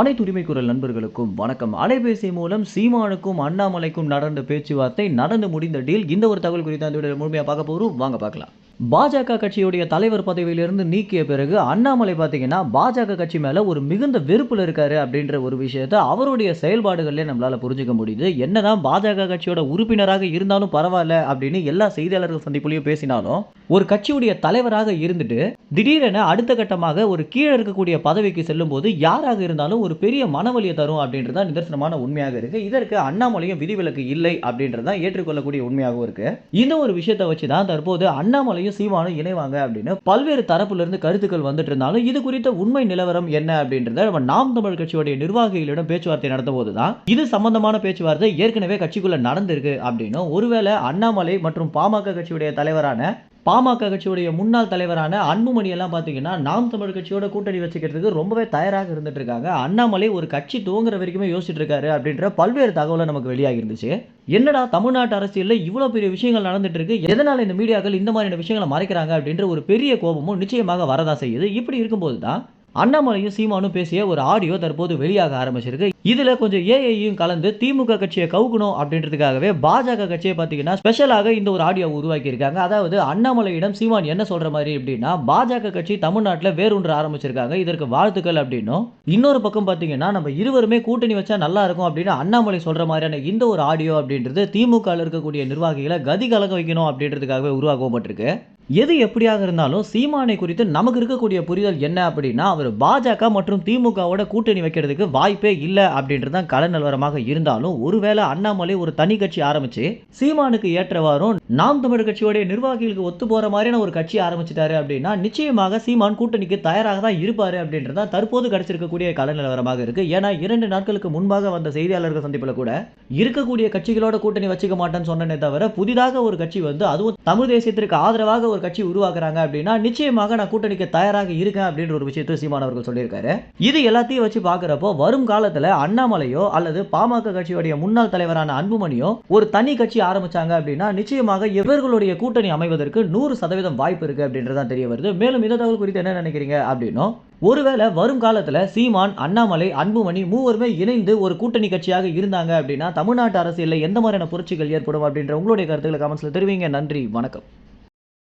அனைத்து உரிமை குரல் நண்பர்களுக்கும் வணக்கம். அலைபேசி மூலம் சீமானுக்கும் அண்ணாமலைக்கும் நடந்த பேச்சுவார்த்தை நடந்து முடிந்த டீல் இந்த ஒரு தகவல் குறித்து அந்த முழுமையாக பார்க்க போகிறோம் வாங்க பார்க்கலாம். பாஜக கட்சியுடைய தலைவர் பதவியிலிருந்து நீக்கிய பிறகு அண்ணாமலை பார்த்தீங்கன்னா பாஜக கட்சி மேலே ஒரு மிகுந்த வெறுப்பில் இருக்காரு அப்படின்ற ஒரு விஷயத்தை அவருடைய செயல்பாடுகளிலே நம்மளால் புரிஞ்சுக்க முடியுது. என்னதான் பாஜக கட்சியோட உறுப்பினராக இருந்தாலும் பரவாயில்ல அப்படின்னு எல்லா செய்தியாளர்கள் சந்திப்புலையும் பேசினாலும் ஒரு கட்சியுடைய தலைவராக இருந்துட்டு திடீரென அடுத்த கட்டமாக ஒரு கீழே இருக்கக்கூடிய பதவிக்கு செல்லும் போது யாராக இருந்தாலும் ஒரு பெரிய மனவலியை தரும் அப்படின்றது தான் நிதர்சனமான உண்மையாக இருக்கு. இதற்கு அண்ணாமலையும் விதிவிலக்கு இல்லை அப்படின்றது தான் ஏற்றுக்கொள்ளக்கூடிய உண்மையாகவும் இருக்கு. இந்த ஒரு விஷயத்தை வச்சு தான் தற்போது அண்ணாமலையும் சீமானும் இணைவாங்க அப்படின்னு பல்வேறு தரப்பிலிருந்து கருத்துக்கள் வந்துட்டு இருந்தாலும் இது குறித்த உண்மை நிலவரம் என்ன அப்படின்றத நம்ம நாம் தமிழ் கட்சியுடைய நிர்வாகிகளிடம் பேச்சுவார்த்தை நடத்தும் போது தான் இது சம்பந்தமான பேச்சுவார்த்தை ஏற்கனவே கட்சிக்குள்ள நடந்திருக்கு அப்படின்னும் ஒருவேளை அண்ணாமலை மற்றும் பாமக கட்சியுடைய தலைவரான பாமக கட்சியுடைய முன்னாள் தலைவரான அன்புமணி எல்லாம் பார்த்தீங்கன்னா நாம் தமிழ் கட்சியோட கூட்டணி வச்சுக்கிறதுக்கு ரொம்பவே தயாராக இருந்துட்டு இருக்காங்க அண்ணாமலை ஒரு கட்சி துவங்குற வரைக்குமே யோசிச்சுட்டு இருக்காரு அப்படின்ற பல்வேறு தகவலை நமக்கு வெளியாகி இருந்துச்சு என்னடா தமிழ்நாட்டு அரசியலில் இவ்வளோ பெரிய விஷயங்கள் நடந்துட்டு இருக்கு எதனால இந்த மீடியாக்கள் இந்த மாதிரியான விஷயங்களை மறைக்கிறாங்க அப்படின்ற ஒரு பெரிய கோபமும் நிச்சயமாக வரதான் செய்யுது. இப்படி இருக்கும்போது தான் அண்ணாமலையும் சீமானும் பேசிய ஒரு ஆடியோ தற்போது வெளியாக ஆரம்பிச்சிருக்கு. இதுல கொஞ்சம் ஏஐயும் கலந்து திமுக கட்சியை கவுக்கணும் அப்படின்றதுக்காகவே பாஜக கட்சியை பார்த்தீங்கன்னா ஸ்பெஷலாக இந்த ஒரு ஆடியோ உருவாக்கி இருக்காங்க அதாவது அண்ணாமலையிடம் சீமான் என்ன சொல்ற மாதிரி அப்படின்னா பாஜக கட்சி தமிழ்நாட்டில் வேரூன்ற ஆரம்பிச்சிருக்காங்க. இதற்கு வாழ்த்துக்கள் அப்படின்னும். இன்னொரு பக்கம் பார்த்தீங்கன்னா நம்ம இருவருமே கூட்டணி வச்சா நல்லா இருக்கும் அப்படின்னு அண்ணாமலை சொல்ற மாதிரியான இந்த ஒரு ஆடியோ அப்படின்றது திமுக இருக்கக்கூடிய நிர்வாகிகளை கதி கலங்க வைக்கணும் அப்படின்றதுக்காகவே உருவாக்கப்பட்டிருக்கு. எது எப்படியாக இருந்தாலும் சீமானை குறித்து நமக்கு இருக்கக்கூடிய புரிதல் என்ன அப்படின்னா அவர் பாஜக மற்றும் திமுகவோட கூட்டணி வைக்கிறதுக்கு வாய்ப்பே இல்லை அப்படின்றது தான் கள நிலவரமாக இருந்தாலும் ஒருவேளை அண்ணாமலை ஒரு தனி கட்சி ஆரம்பிச்சு சீமானுக்கு ஏற்றவாறும் நாம் தமிழ் கட்சியோடைய நிர்வாகிகளுக்கு ஒத்து போற மாதிரியான ஒரு கட்சி ஆரம்பிச்சிட்டாரு அப்படின்னா நிச்சயமாக சீமான் கூட்டணிக்கு தயாராக தான் இருப்பாரு அப்படின்றதா தற்போது கிடைச்சிருக்கக்கூடிய கள நிலவரமாக இருக்கு. ஏன்னா இரண்டு நாட்களுக்கு முன்பாக வந்த செய்தியாளர்கள் சந்திப்பில் கூட இருக்கக்கூடிய கட்சிகளோட கூட்டணி வச்சுக்க மாட்டேன்னு சொன்னனே தவிர புதிதாக ஒரு கட்சி வந்து அதுவும் தமிழ் தேசியத்திற்கு ஆதரவாக ஒரு கட்சி உருவாக்குறாங்க அப்படின்னா நிச்சயமாக நான் கூட்டணிக்கு தயாராக இருக்கேன் அப்படின்ற ஒரு விஷயத்தை சீமான் அவர்கள் சொல்லியிருக்காரு. இது எல்லாத்தையும் வச்சு பார்க்குறப்போ வரும் காலத்தில் அண்ணாமலையோ அல்லது பாமக கட்சியுடைய முன்னாள் தலைவரான அன்புமணியோ ஒரு தனி கட்சி ஆரம்பிச்சாங்க அப்படின்னா நிச்சயமாக இவர்களுடைய கூட்டணி அமைவதற்கு நூறு சதவீதம் வாய்ப்பு இருக்கு அப்படின்றதான் தெரிய வருது. மேலும் இந்த தகவல் குறித்து என்ன நினைக்கிறீங்க அப்படின்னும் ஒருவேளை வரும் காலத்தில் சீமான் அண்ணாமலை அன்புமணி மூவருமே இணைந்து ஒரு கூட்டணி கட்சியாக இருந்தாங்க அப்படின்னா தமிழ்நாட்டு அரசியலில் எந்த மாதிரியான புரட்சிகள் ஏற்படும் அப்படின்ற உங்களுடைய கருத்துக்களை கமெண்ட்ஸில் தெரிவிங்க. நன்றி வணக்கம்.